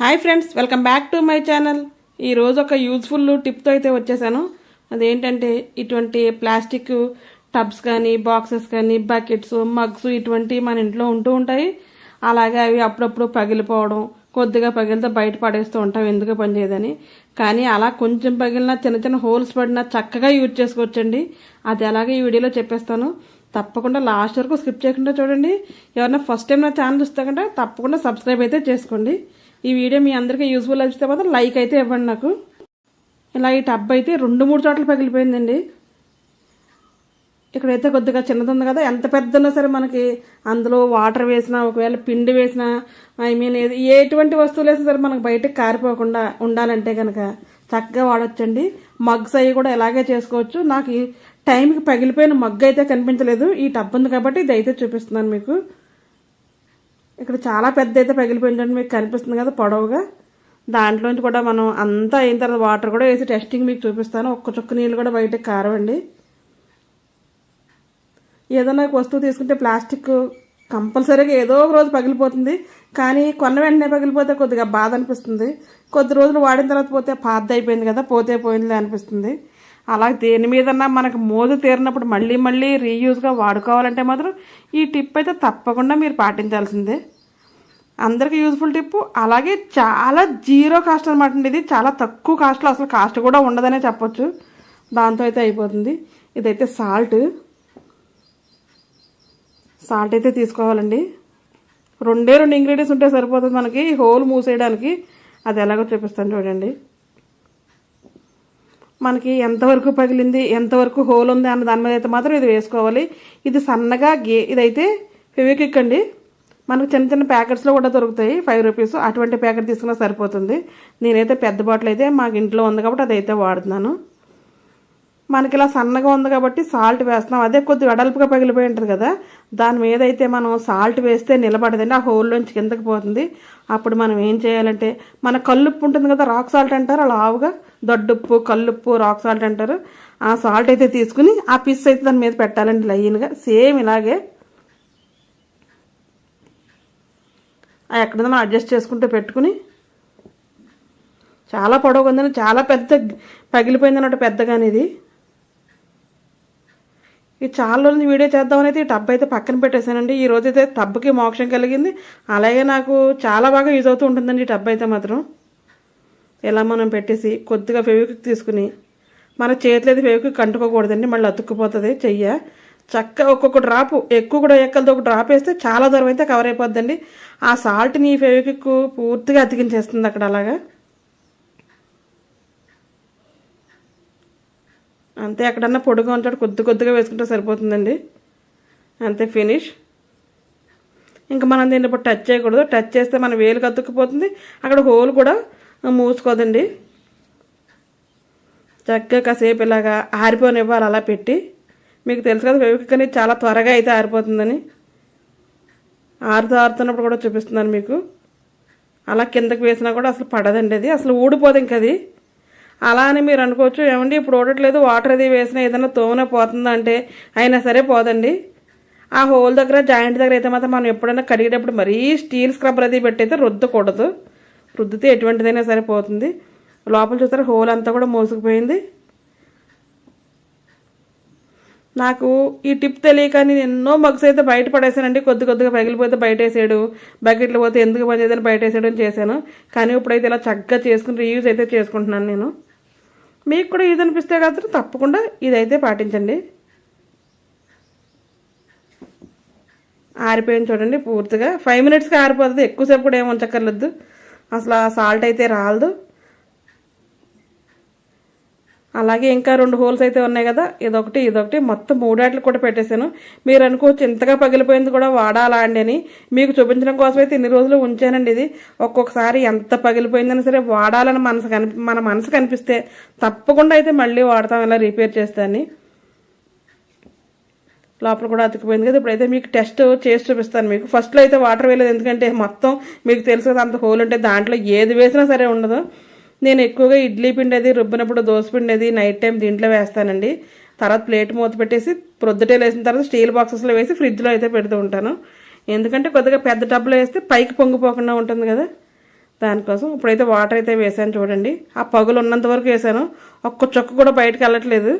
Hi friends welcome back to my channel ఈరోజు ఒక useful టిప్తో అయితే వచ్చేసాను. అదేంటంటే ఇటువంటి ప్లాస్టిక్ టబ్స్ కానీ బాక్సెస్ కానీ బకెట్స్ మగ్స్ ఇటువంటివి మన ఇంట్లో ఉంటూ ఉంటాయి. అలాగే అవి అప్పుడప్పుడు పగిలిపోవడం కొద్దిగా పగిలితే బయట పడేస్తూ ఉంటాం ఎందుకు పనిచేయదని కానీ అలా కొంచెం పగిలినా చిన్న చిన్న హోల్స్ పడినా చక్కగా యూజ్ చేసుకోవచ్చండి. అది అలాగే ఈ వీడియోలో చెప్పేస్తాను. తప్పకుండా లాస్ట్ వరకు స్కిప్ చేయకుండా చూడండి. ఎవరైనా ఫస్ట్ టైం నా ఛానల్ చూస్తే కంటే తప్పకుండా సబ్స్క్రైబ్ అయితే చేసుకోండి. ఈ వీడియో మీ అందరికీ యూస్ఫుల్ అనిపిస్తే మాత్రం లైక్ అయితే ఇవ్వండి నాకు. ఇలా ఈ టబ్ అయితే రెండు మూడు చోట్ల పగిలిపోయిందండి. ఇక్కడైతే కొద్దిగా చిన్నది ఉంది కదా ఎంత పెద్దన్నా సరే మనకి అందులో వాటర్ వేసినా ఒకవేళ పిండి వేసినా ఐ మీన్ ఏది ఎటువంటి వస్తువులు వేసినా సరే మనకు బయటకు కారిపోకుండా ఉండాలంటే కనుక చక్కగా వాడచ్చండి. మగ్స్ అవి కూడా ఇలాగే చేసుకోవచ్చు. నాకు ఈ టైంకి పగిలిపోయిన మగ్గు అయితే కనిపించలేదు. ఈ టబ్ ఉంది కాబట్టి ఇది అయితే చూపిస్తున్నాను మీకు. ఇక్కడ చాలా పెద్ద అయితే పగిలిపోయిందండి మీకు కనిపిస్తుంది కదా పొడవుగా. దాంట్లోంచి కూడా మనం అంతా అయిన తర్వాత వాటర్ కూడా వేసి టెస్టింగ్ మీకు చూపిస్తాను. ఒక్క చుక్క నీళ్ళు కూడా బయటకు కారవండి. ఏదైనా ఒక వస్తువు తీసుకుంటే ప్లాస్టిక్ కంపల్సరీగా ఏదో ఒక రోజు పగిలిపోతుంది. కానీ కొన్న వెంటనే పగిలిపోతే కొద్దిగా బాధ అనిపిస్తుంది. కొద్ది రోజులు వాడిన తర్వాత పోతే పాత అయిపోయింది కదా పోతే పోయింది అనిపిస్తుంది. అలా దేని మీదన్నా మనకు మోజు తీరినప్పుడు మళ్ళీ మళ్ళీ రీయూజ్గా వాడుకోవాలంటే మాత్రం ఈ టిప్ అయితే తప్పకుండా మీరు పాటించాల్సిందే. అందరికీ యూజ్ఫుల్ టిప్ అలాగే చాలా జీరో కాస్ట్ అనమాట అండి ఇది. చాలా తక్కువ కాస్ట్లో అసలు కాస్ట్ కూడా ఉండదనే చెప్పొచ్చు. దాంతో అయితే అయిపోతుంది. ఇదైతే సాల్ట్ సాల్ట్ అయితే తీసుకోవాలండి. రెండే రెండు ఇంగ్రీడియంట్స్ ఉంటే సరిపోతుంది మనకి. హోల్ మూసేయడానికి. అది ఎలాగో చూపిస్తాను చూడండి. మనకి ఎంతవరకు పగిలింది ఎంతవరకు హోల్ ఉంది అన్న దాని మీద అయితే మాత్రం ఇది వేసుకోవాలి. ఇది సన్నగా గే ఇదైతే ఫెవిక్విక్ అండి మనకు చిన్న చిన్న ప్యాకెట్స్లో కూడా దొరుకుతాయి ఫైవ్ రూపీస్ అటువంటి ప్యాకెట్ తీసుకున్నా సరిపోతుంది. నేనైతే పెద్ద బాటిల్ అయితే మాకు ఇంట్లో ఉంది కాబట్టి అదైతే వాడుతున్నాను. మనకి ఇలా సన్నగా ఉంది కాబట్టి సాల్ట్ వేస్తున్నాం. అదే కొద్ది వెడల్పుగా పగిలిపోయి ఉంటుంది కదా దాని మీద అయితే మనం సాల్ట్ వేస్తే నిలబడదండి. ఆ హోల్లోంచి కిందకి పోతుంది. అప్పుడు మనం ఏం చేయాలంటే మన కల్లుప్పు ఉంటుంది కదా రాక్ సాల్ట్ అంటారు అలా ఆవుగా దొడ్డుప్పు కల్లుప్పు రాక్ సాల్ట్ అంటారు. ఆ సాల్ట్ అయితే తీసుకుని ఆ పిస్ అయితే దాని మీద పెట్టాలండి లైన్గా. సేమ్ ఇలాగే ఎక్కడ మనం అడ్జస్ట్ చేసుకుంటూ పెట్టుకుని చాలా పొడవుగా ఉందని చాలా పెద్ద పగిలిపోయింది అన్నట్టు పెద్దగానే ఇది. ఈ చాలా రోజు వీడియో చేద్దామని అయితే ఈ టబ్ అయితే పక్కన పెట్టేశానండి. ఈ రోజు అయితే టబ్కి మోక్షం కలిగింది. అలాగే నాకు చాలా బాగా యూజ్ అవుతూ ఉంటుందండి ఈ టబ్ అయితే మాత్రం. ఇలా మనం పెట్టేసి కొద్దిగా ఫెవిక్విక్ తీసుకుని మన చేతిలో అయితే ఫెవిక్విక్ అంటుకోకూడదండి మళ్ళీ అతుక్కుపోతుంది. చెయ్య. చక్క ఒక్కొక్క డ్రాప్ ఎక్కువ కూడా ఎక్కలతో ఒక డ్రాప్ వేస్తే చాలా దూరం అయితే కవర్ అయిపోద్దండి. ఆ సాల్ట్ని ఫెవిక్విక్ పూర్తిగా అతికించేస్తుంది అక్కడ అలాగా. అంతే ఎక్కడన్నా పొడుగా ఉంటాడు కొద్ది కొద్దిగా వేసుకుంటే సరిపోతుందండి. అంతే ఫినిష్. ఇంకా మనం దీన్ని ఇప్పుడు టచ్ చేయకూడదు. టచ్ చేస్తే మన వేలు కత్తుక్కుపోతుంది అక్కడ హోల్ కూడా మూసుకోదండి. చక్కగా కాసేపు ఇలాగా ఆరిపోనివ్వాలి అలా పెట్టి మీకు తెలుసు కదా ఫెవిక్విక్ అనేది చాలా త్వరగా అయితే ఆరిపోతుందని. ఆరుతూ ఆరుతున్నప్పుడు కూడా చూపిస్తున్నాను మీకు. అలా కిందకి వేసినా కూడా అసలు పడదండి అది. అసలు ఊడిపోదు ఇంక అది. అలా అని మీరు అనుకోవచ్చు. ఏమండి ఇప్పుడు ఊడట్లేదు వాటర్ అది వేసినా ఏదైనా తోమనే పోతుందా అంటే అయినా సరే పోదండి. ఆ హోల్ దగ్గర జాయింట్ దగ్గర అయితే మాత్రం మనం ఎప్పుడైనా కడిగేటప్పుడు మరీ స్టీల్ స్క్రబ్బర్ అది పెట్టయితే రుద్దకూడదు. రుద్దితే ఎటువంటిదైనా సరే పోతుంది. లోపల చూస్తారు హోల్ అంతా కూడా మోసుకుపోయింది. నాకు ఈ టిప్ తెలియక నేను ఎన్నో మగ్స్ అయితే బయట పడేసానండి కొద్ది కొద్దిగా పగిలిపోతే బయట వేసాడు బకెట్లు పోతే ఎందుకు పనిచేదని బయట వేసాడు అని చేశాను. కానీ ఇప్పుడైతే ఇలా చక్కగా చేసుకుని రీయూజ్ అయితే చేసుకుంటున్నాను నేను. మీకు కూడా ఇది అనిపిస్తే కాదు తప్పకుండా ఇదైతే పాటించండి. ఆరిపోయింది చూడండి పూర్తిగా. ఫైవ్ మినిట్స్కి ఆరిపోతుంది. ఎక్కువసేపు కూడా ఏమి ఉంచక్కర్లేదు. అసలు ఆ సాల్ట్ అయితే రాలదు. అలాగే ఇంకా రెండు హోల్స్ అయితే ఉన్నాయి కదా ఇదొకటి ఇదొకటి మొత్తం మూడాట్లు కూడా పెట్టేశాను. మీరు అనుకోవచ్చు ఇంతగా పగిలిపోయింది కూడా వాడాలా అండి అని. మీకు చూపించడం కోసం అయితే ఇన్ని రోజులు ఉంచానండి ఇది. ఒక్కొక్కసారి ఎంత పగిలిపోయిందని సరే వాడాలని మనసు కని మన మనసు కనిపిస్తే తప్పకుండా అయితే మళ్ళీ వాడతాం ఇలా రిపేర్ చేస్తాను లోపల కూడా అతికిపోయింది కదా. ఇప్పుడైతే మీకు టెస్ట్ చేసి చూపిస్తాను మీకు. ఫస్ట్లో అయితే వాటర్ వేయలేదు. ఎందుకంటే మొత్తం మీకు తెలుసు కదా అంత హోల్ ఉంటే దాంట్లో ఏది వేసినా సరే ఉండదు. నేను ఎక్కువగా ఇడ్లీ పిండి అది రుబ్బినప్పుడు దోశ పిండి అది నైట్ టైం దీంట్లో వేస్తానండి. తర్వాత ప్లేట్ మూత పెట్టేసి ప్రొద్దుటే వేసిన తర్వాత స్టీల్ బాక్సెస్లో వేసి ఫ్రిడ్జ్లో అయితే పెడుతూ ఉంటాను. ఎందుకంటే కొద్దిగా పెద్ద టబ్లో వేస్తే పైకి పొంగిపోకుండా ఉంటుంది కదా. దానికోసం ఇప్పుడైతే వాటర్ అయితే వేసాను చూడండి. ఆ పగులు ఉన్నంత వరకు వేసాను ఒక్క చుక్క కూడా బయటకు వెళ్ళట్లేదు.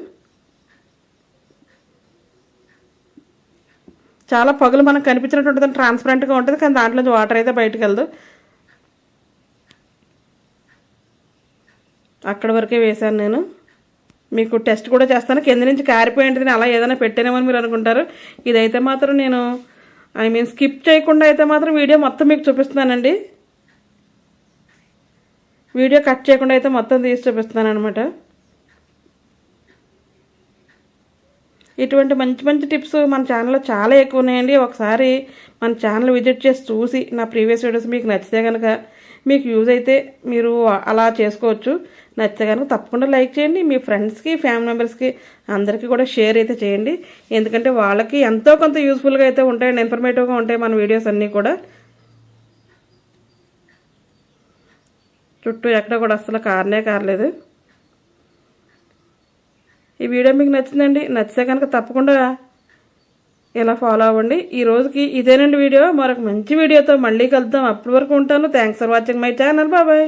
చాలా పగులు మనకు కనిపించినట్టు ఉంటుంది ట్రాన్స్పరెంట్గా ఉంటుంది కానీ దాంట్లో వాటర్ అయితే బయటకు వెళ్ళదు. అక్కడి వరకే వేశాను నేను. మీకు టెస్ట్ కూడా చేస్తాను. కింద నుంచి కారిపోయింటుంది అలా ఏదైనా పెట్టానేమని మీరు అనుకుంటారు. ఇదైతే మాత్రం నేను ఐ మీన్ స్కిప్ చేయకుండా అయితే మాత్రం వీడియో మొత్తం మీకు చూపిస్తున్నానండి. వీడియో కట్ చేయకుండా అయితే మొత్తం తీసి చూపిస్తున్నాను అనమాట ఇటువంటి మంచి మంచి టిప్స్ మన ఛానల్లో చాలా ఎక్కువ ఉన్నాయండి. ఒకసారి మన ఛానల్ విజిట్ చేసి చూసి నా ప్రీవియస్ వీడియోస్ మీకు నచ్చితే కనుక మీకు యూజ్ అయితే మీరు అలా చేసుకోవచ్చు. నచ్చితే కనుక తప్పకుండా లైక్ చేయండి. మీ ఫ్రెండ్స్కి ఫ్యామిలీ మెంబర్స్కి అందరికీ కూడా షేర్ అయితే చేయండి. ఎందుకంటే వాళ్ళకి ఎంతో కొంత యూస్ఫుల్గా అయితే ఉంటాయండి ఇన్ఫర్మేటివ్గా ఉంటాయి మన వీడియోస్ అన్నీ కూడా. చుట్టూ ఎక్కడ కూడా అసలు కారనే కారలేదు. ఈ వీడియో మీకు నచ్చిందండి నచ్చితే కనుక తప్పకుండా ఇలా ఫాలో అవ్వండి. ఈ రోజుకి ఇదేనండి వీడియో. మరొక మంచి వీడియోతో మళ్ళీ కలుద్దాం. అప్పటి వరకు ఉంటాను. Thanks for watching my channel బాబాయ్